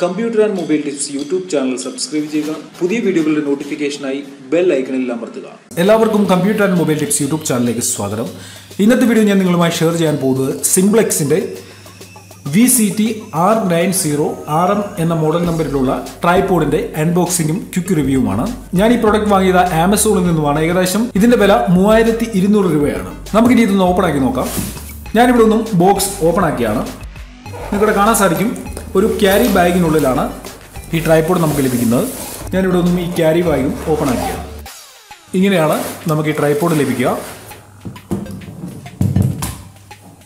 Computer and mobile tips YouTube channel subscribe ചെയ്യുക. പുതിയ വീഡിയോകളുടെ നോട്ടിഫിക്കേഷനായി ബെൽ ഐക്കണിൽ അമർത്തുക. എല്ലാവർക്കും computer and mobile tips YouTube ചാനലിലേക്ക് സ്വാഗതം. ഇന്നത്തെ വീഡിയോ ഞാൻ നിങ്ങളുമായി ഷെയർ ചെയ്യാൻ പോകുന്നത് സിംപ്ലെക്സിന്റെ V C T R nine zero R M എന്ന മോഡൽ നമ്പറിലുള്ള ട്രൈപോഡിന്റെ അൺബോക്സിംഗും ക്യുക്ക് റിവ്യൂവുമാണ്. ഞാൻ ഈ പ്രോഡക്റ്റ് വാങ്ങിയത് ആമസോണിൽ നിന്നുമാണ്. ഏകദേശം ഇതിന്റെ വില മൂവായിരത്തി ഇരുന്നൂറ് രൂപയാണ്. നമുക്കിനി ഇതൊന്ന് ഓപ്പൺ ആക്കി നോക്കാം. ഞാനിവിടെ ഒന്നും ബോക്സ് ഓപ്പൺ ആക്കിയാണ്. നിങ്ങൾക്കിവിടെ കാണാൻ സാധിക്കും. ഒരു ക്യാരി ബാഗിനുള്ളിലാണ് ഈ ട്രൈപോഡ് നമുക്ക് ലഭിക്കുന്നത്. ഞാനിവിടെ ഒന്നും ഈ ക്യാരി ബാഗും ഓപ്പൺ ആക്കിയാണ് ഇങ്ങനെയാണ് നമുക്ക് ഈ ട്രൈപോഡ് ലഭിക്കുക.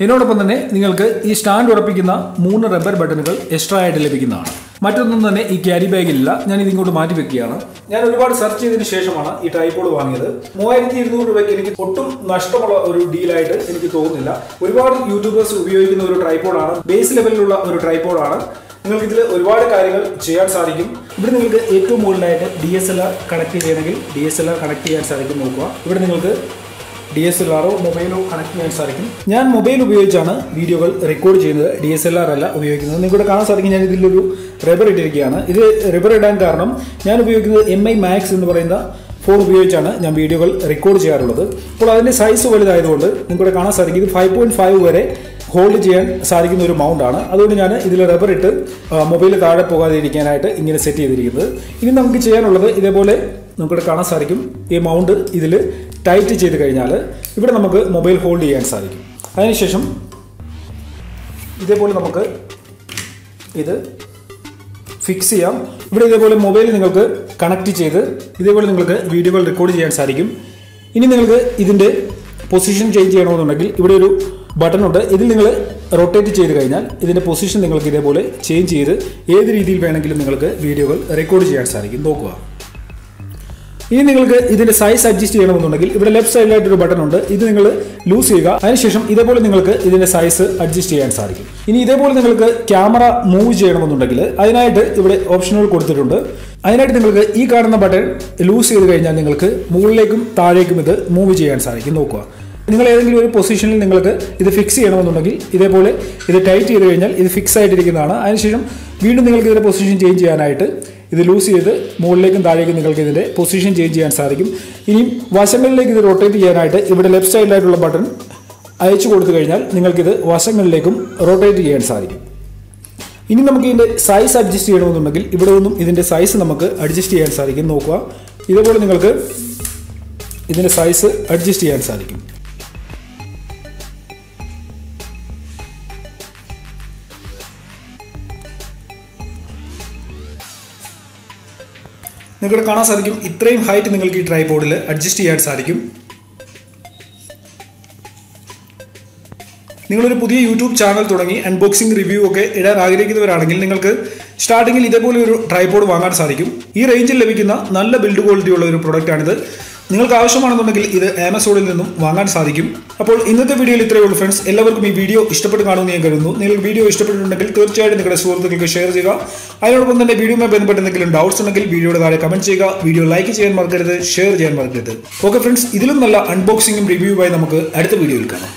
ഇതിനോടൊപ്പം തന്നെ നിങ്ങൾക്ക് ഈ സ്റ്റാൻഡ് ഉറപ്പിക്കുന്ന മൂന്ന് റബ്ബർ ബട്ടണുകൾ എക്സ്ട്രാ ആയിട്ട് ലഭിക്കുന്നതാണ്. മറ്റൊന്നും തന്നെ ഈ ക്യാരി ബാഗിലില്ല ഞാൻ ഇതിങ്ങോട്ട് മാറ്റി വെക്കുകയാണ്. ഞാൻ ഒരുപാട് സെർച്ച് ചെയ്തതിന് ശേഷമാണ് ഈ ട്രൈപോഡ് വാങ്ങിയത്. മൂവായിരത്തി ഇരുന്നൂറ് രൂപയ്ക്ക് എനിക്ക് ഒട്ടും നഷ്ടമുള്ള ഒരു ഡീലായിട്ട് എനിക്ക് തോന്നുന്നില്ല. ഒരുപാട് യൂട്യൂബേഴ്സ് ഉപയോഗിക്കുന്ന ഒരു ട്രൈപോഡാണ് ബേസ് ലെവലിലുള്ള ഒരു ട്രൈപോഡാണ് നിങ്ങൾക്ക് ഇതിൽ ഒരുപാട് കാര്യങ്ങൾ ചെയ്യാൻ സാധിക്കും. ഇവിടെ നിങ്ങൾക്ക് ഏറ്റവും മുകളിലായിട്ട് D S L R connect ചെയ്യണമെങ്കിൽ D S L R connect ചെയ്യാൻ സാധിക്കും നോക്കുക. ഇവിടെ നിങ്ങൾക്ക് ഡി എസ് എൽ ആറോ മൊബൈലോ കണക്ട് ചെയ്യാൻ സാധിക്കും. ഞാൻ മൊബൈൽ ഉപയോഗിച്ചാണ് വീഡിയോകൾ റെക്കോർഡ് ചെയ്യുന്നത്. ഡി എസ് എൽ ആർ അല്ല ഉപയോഗിക്കുന്നത്. നിങ്ങളുടെ കാണാൻ സാധിക്കും ഞാൻ ഇതിലൊരു റബ്ബർ ഇട്ടിരിക്കുകയാണ്. ഇത് റബ്ബർ ഇടാൻ കാരണം ഞാൻ ഉപയോഗിക്കുന്നത് എം ഐ മാക്സ് എന്ന് പറയുന്ന ഫോൺ ഉപയോഗിച്ചാണ് ഞാൻ വീഡിയോകൾ റെക്കോർഡ് ചെയ്യാറുള്ളത്. അപ്പോൾ അതിന്റെ സൈസ് വലുതായതുകൊണ്ട് നിങ്ങളുടെ കാണാൻ സാധിക്കും. ഇത് ഫൈവ് പോയിന്റ് ഫൈവ് വരെ ഹോൾഡ് ചെയ്യാൻ സാധിക്കുന്ന ഒരു മൗണ്ട് ആണ്. അതുകൊണ്ട് ഞാൻ ഇതിൽ റബ്ബർ ഇട്ട് മൊബൈൽ താഴെ പോകാതെ ഇരിക്കാനായിട്ട് ഇങ്ങനെ സെറ്റ് ചെയ്തിരിക്കുന്നത്. ഇനി നമുക്ക് ചെയ്യാനുള്ളത് ഇതേപോലെ നമുക്കിവിടെ കാണാൻ സാധിക്കും. ഈ മൗണ്ട് ഇതിൽ ടൈറ്റ് ചെയ്ത് കഴിഞ്ഞാൽ ഇവിടെ നമുക്ക് മൊബൈൽ ഹോൾഡ് ചെയ്യാൻ സാധിക്കും. അതിനുശേഷം ഇതേപോലെ നമുക്ക് ഇത് ഫിക്സ് ചെയ്യാം. ഇവിടെ ഇതേപോലെ മൊബൈൽ നിങ്ങൾക്ക് കണക്ട് ചെയ്ത് ഇതേപോലെ നിങ്ങൾക്ക് വീഡിയോകൾ റെക്കോർഡ് ചെയ്യാൻ സാധിക്കും. ഇനി നിങ്ങൾക്ക് ഇതിന്റെ പൊസിഷൻ ചേഞ്ച് ചെയ്യണമെന്നുണ്ടെങ്കിൽ ഇവിടെ ഒരു ബട്ടൺ ഉണ്ട്. ഇതിൽ നിങ്ങൾ റൊട്ടേറ്റ് ചെയ്ത് കഴിഞ്ഞാൽ ഇതിന്റെ പൊസിഷൻ നിങ്ങൾക്ക് ഇതേപോലെ ചേഞ്ച് ചെയ്ത് ഏത് രീതിയിൽ വേണമെങ്കിലും നിങ്ങൾക്ക് വീഡിയോകൾ റെക്കോർഡ് ചെയ്യാൻ സാധിക്കും. നോക്കുക. ഇനി നിങ്ങൾക്ക് ഇതിന്റെ സൈസ് അഡ്ജസ്റ്റ് ചെയ്യണമെന്നുണ്ടെങ്കിൽ ഇവിടെ ലെഫ്റ്റ് സൈഡിലായിട്ട് ഒരു ബട്ടൺ ഉണ്ട്. ഇത് നിങ്ങൾ ലൂസ് ചെയ്യുക. അതിനുശേഷം ഇതേപോലെ നിങ്ങൾക്ക് ഇതിന്റെ സൈസ് അഡ്ജസ്റ്റ് ചെയ്യാൻ സാധിക്കും. ഇനി ഇതേപോലെ നിങ്ങൾക്ക് ക്യാമറ മൂവ് ചെയ്യണമെന്നുണ്ടെങ്കിൽ അതിനായിട്ട് ഇവിടെ ഓപ്ഷനുകൾ കൊടുത്തിട്ടുണ്ട്. അതിനായിട്ട് നിങ്ങൾക്ക് ഈ കാണുന്ന ബട്ടൺ ലൂസ് ചെയ്ത് കഴിഞ്ഞാൽ നിങ്ങൾക്ക് മുകളിലേക്കും താഴേക്കും ഇത് മൂവ് ചെയ്യാൻ സാധിക്കും. നോക്കുക. നിങ്ങൾ ഏതെങ്കിലും ഒരു പൊസിഷനിൽ നിങ്ങൾക്ക് ഇത് ഫിക്സ് ചെയ്യണമെന്നുണ്ടെങ്കിൽ ഇതേപോലെ ഇത് ടൈറ്റ് ചെയ്ത് കഴിഞ്ഞാൽ ഇത് ഫിക്സ് ആയിട്ടിരിക്കുന്നതാണ്. അതിനുശേഷം വീണ്ടും നിങ്ങൾക്ക് ഇതിന്റെ പൊസിഷൻ ചേഞ്ച് ചെയ്യാനായിട്ട് ഇത് ലൂസ് ചെയ്ത് മുകളിലേക്കും താഴേക്കും നിങ്ങൾക്ക് ഇതിന്റെ പൊസിഷൻ ചേഞ്ച് ചെയ്യാൻ സാധിക്കും. ഇനിയും വശങ്ങളിലേക്ക് ഇത് റൊട്ടേറ്റ് ചെയ്യാനായിട്ട് ഇവിടെ ലെഫ്റ്റ് സൈഡിലായിട്ടുള്ള ബട്ടൺ അയച്ചു കൊടുത്തു കഴിഞ്ഞാൽ നിങ്ങൾക്കിത് വശങ്ങളിലേക്കും റൊട്ടേറ്റ് ചെയ്യാൻ സാധിക്കും. ഇനി നമുക്ക് ഇതിന്റെ സൈസ് അഡ്ജസ്റ്റ് ചെയ്യണമെന്നുണ്ടെങ്കിൽ ഇവിടെ നിന്നും ഇതിന്റെ സൈസ് നമുക്ക് അഡ്ജസ്റ്റ് ചെയ്യാൻ സാധിക്കും. നോക്കുക. ഇതേപോലെ നിങ്ങൾക്ക് ഇതിന്റെ സൈസ് അഡ്ജസ്റ്റ് ചെയ്യാൻ സാധിക്കും. നിങ്ങൾക്ക് കാണാൻ സാധിക്കും ഇത്രയും ഹൈറ്റ് നിങ്ങൾക്ക് ഈ ട്രൈപോഡിൽ അഡ്ജസ്റ്റ് ചെയ്യാൻ സാധിക്കും. നിങ്ങളൊരു പുതിയ യൂട്യൂബ് ചാനൽ തുടങ്ങി അൺബോക്സിംഗ് റിവ്യൂ ഒക്കെ ഇടാൻ ആഗ്രഹിക്കുന്നവരാണെങ്കിൽ നിങ്ങൾക്ക് സ്റ്റാർട്ടിങ്ങിൽ ഇതേപോലെ ഒരു ട്രൈപോഡ് വാങ്ങാൻ സാധിക്കും. ഈ റേഞ്ചിൽ ലഭിക്കുന്ന നല്ല ബിൽഡ് ക്വാളിറ്റി ഉള്ള ഒരു പ്രൊഡക്റ്റാണിത് നിങ്ങൾക്ക് ആവശ്യമാണെന്നുണ്ടെങ്കിൽ ഇത് ആമസോണിൽ നിന്നും വാങ്ങാൻ സാധിക്കും. അപ്പോൾ ഇന്നത്തെ വീഡിയോയിൽ ഇത്രയേ ഉള്ളൂ ഫ്രണ്ട്സ് എല്ലാവർക്കും ഈ വീഡിയോ ഇഷ്ടപ്പെട്ട് കാണുമെന്ന് ഞാൻ കരുതുന്നു. നിങ്ങൾക്ക് വീഡിയോ ഇഷ്ടപ്പെട്ടിട്ടുണ്ടെങ്കിൽ തീർച്ചയായിട്ടും നിങ്ങളുടെ സുഹൃത്തുക്കൾക്ക് ഷെയർ ചെയ്യുക. അതിനോടൊപ്പം തന്നെ വീഡിയോയുമായി ബന്ധപ്പെട്ട് എന്തെങ്കിലും ഡൗട്ട്സ് ഉണ്ടെങ്കിൽ വീഡിയോയുടെ താഴെ കമന്റ് ചെയ്യുക. വീഡിയോ ലൈക്ക് ചെയ്യാൻ മറക്കരുത് ഷെയർ ചെയ്യാൻ മറക്കരുത്. ഓക്കെ ഫ്രണ്ട്സ് ഇതിലും നല്ല അൺബോക്സിംഗും റിവ്യൂവായി നമുക്ക് അടുത്ത വീഡിയോയിൽ കാണാം.